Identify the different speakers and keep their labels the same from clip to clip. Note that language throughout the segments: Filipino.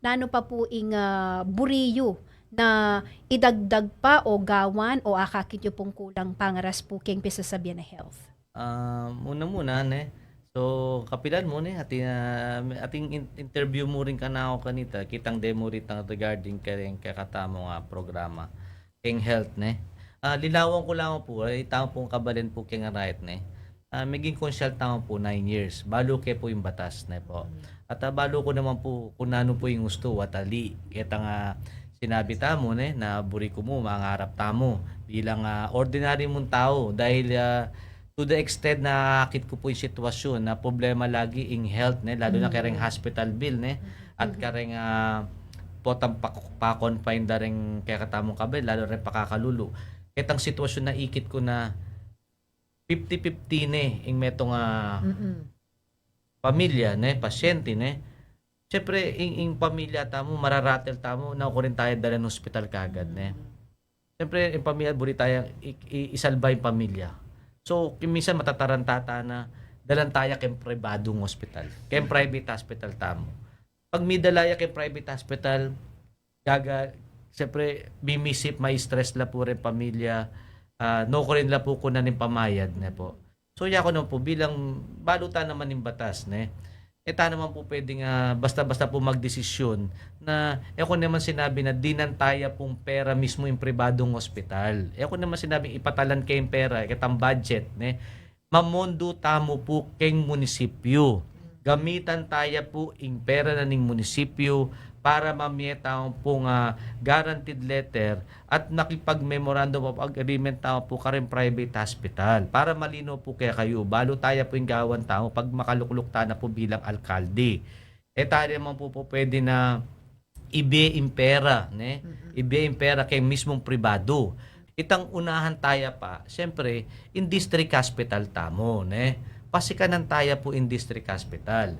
Speaker 1: nano pa po ing ah, buriyo na idagdag pa o gawan o akakit yung pong kulang pangaras po king pisasabihan na health.
Speaker 2: Um, una muna, ne. So, kapilan mo, ne. Ating, ah, ating in- interview mo rin ka na ako kanita. Kitang demo rin tang regarding kayong kakatamo nga programa. King Health, ne. Ah, lilawan ko lang po, ay tao pong kabalin po king right, ne. Ah, maging consult tao po 9 years. Balo ke po yung batas, ne po. At ah, balo ko naman po kung ano po yung gusto, watali. Kita nga sinabi tamo, ne, na buri ko mo, mangarap tamo bilang ah, ordinary mong tao. Dahil ah, to the extent na akit ko po yung sitwasyon na problema lagi in health ne lalo na kareng hospital bill ne. At kareng uh, potang pa, pa confine da rin kaya katamong kabel lalo rin pakakalulu. Kitang sitwasyon na ikit ko na 50-50 ne ing metong uh, pamilya ne pasyente ne Siyempre, ing, ing pamilya tamo, mararatel tamo, na ko rin tayo dala ng hospital kagad, ne? Siyempre, yung pamilya, buri tayo, isalba yung pamilya. So, minsan matatarantata na dalan tayo kay pribadong hospital. Kay private hospital tamo. Pag may dalaya kay private hospital, gaga, siyempre, bimisip, may stress la po rin pamilya. ah, no ko rin la po kunan ng pamayad na po. So, ya ko naman po, bilang balutan naman ng batas, ne? eta naman po pwedeng ah, basta-basta po magdesisyon na eh ako naman sinabi na dinantaya pong pera mismo yung pribadong ospital. Eh ako naman sinabi ipatalan kayong pera, kitang budget, ne? Mamondo tamo po keng munisipyo. Gamitan taya po ing pera na ning munisipyo para mamiyeta pong ah, guaranteed letter at nakipag-memorandum of agreement tao po ka rin private hospital para malino po kaya kayo. Balo tayo po yung gawan tao pag makalukluk ta na po bilang alkalde. Eh tayo naman po po pwede na ibe yung pera, ne? Ibe yung pera kay mismong pribado. Itang unahan tayo pa, siyempre, in district hospital tamo, ne? Pasikanan tayo po in district hospital.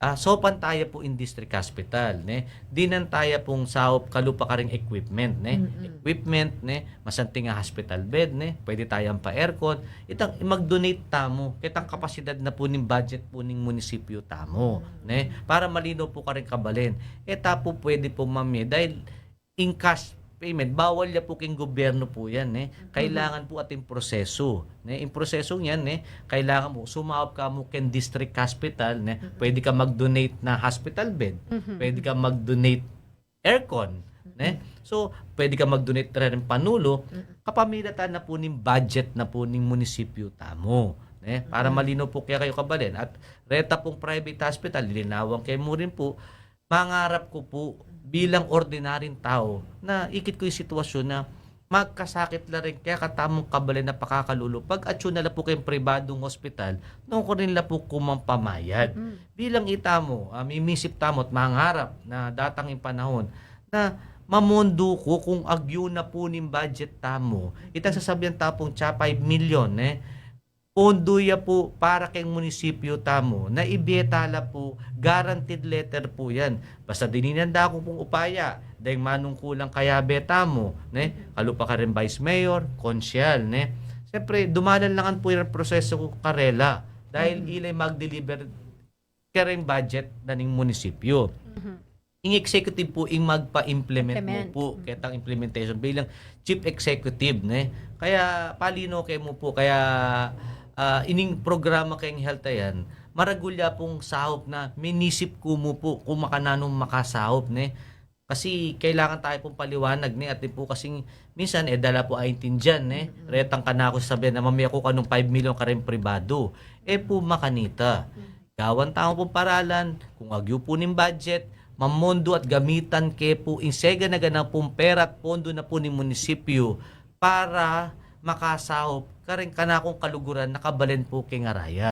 Speaker 2: Ah, sopan tayo po in district hospital, ne? Dinan tayo pong saop kalupa ka ring equipment, ne? Equipment, ne? Masanting nga hospital bed, ne? Pwede tayong pa aircon. Itang mag-donate tamo. Kitang kapasidad na po ning budget po ning munisipyo tamo, ne? Para malino po ka rin kabalin. Eta po pwede po mami dahil in cash payment, bawal ya po king gobyerno po yan, eh. Kailangan po ating proseso. Ne? In proseso yan, eh, kailangan mo, sumawap ka mo ken district hospital, ne? pwede ka mag-donate na hospital bed, pwede ka mag-donate aircon, ne? So, pwede ka mag-donate rin panulo, kapamilatan na po ning budget na po ning munisipyo tamo. Ne? Para malino po kaya kayo kabalin. At reta pong private hospital, lilinawang kayo mo rin po, mangarap ko po bilang ordinaryong tao na ikit ko yung sitwasyon na magkasakit la rin kaya katamong kabalin na pakakalulu pag atsyo na la po kayong pribadong hospital noon ko rin po kumampamayad bilang itamo uh, mimisip tamo at mangarap na datang yung panahon na mamondo ko kung agyo na po ning budget tamo. Itang sasabihan tapong tsa 5 million eh pondo ya po para kay munisipyo tamo na ibetala po guaranteed letter po yan basta dininanda ko pong upaya dahil manong kulang kaya beta mo ne kalupa ka rin vice mayor konsyal ne Siyempre, dumalan lang po yung proseso ko karela dahil ilay mag-deliver ka rin budget na ning munisipyo. Ing executive po ing magpa-implement mo
Speaker 1: Implement.
Speaker 2: po ketang implementation bilang chief executive ne. Kaya palino kay mo po kaya ah, ining programa kayong health ayan maragulya pong sahop na minisip ko mo po kung makananong makasahop ne. Kasi kailangan tayo pong paliwanag ni at po kasing minsan eh dala po ay dyan eh. Retang ka na ako sabihin na mamaya ko kanong 5 million ka rin pribado. Eh po makanita. Gawan tao pong paralan, kung agyo po ning budget, mamondo at gamitan ke po insega na ganang pong pera at pondo na po ni munisipyo para makasahop karing kanakong kaluguran nakabalin po kay nga raya.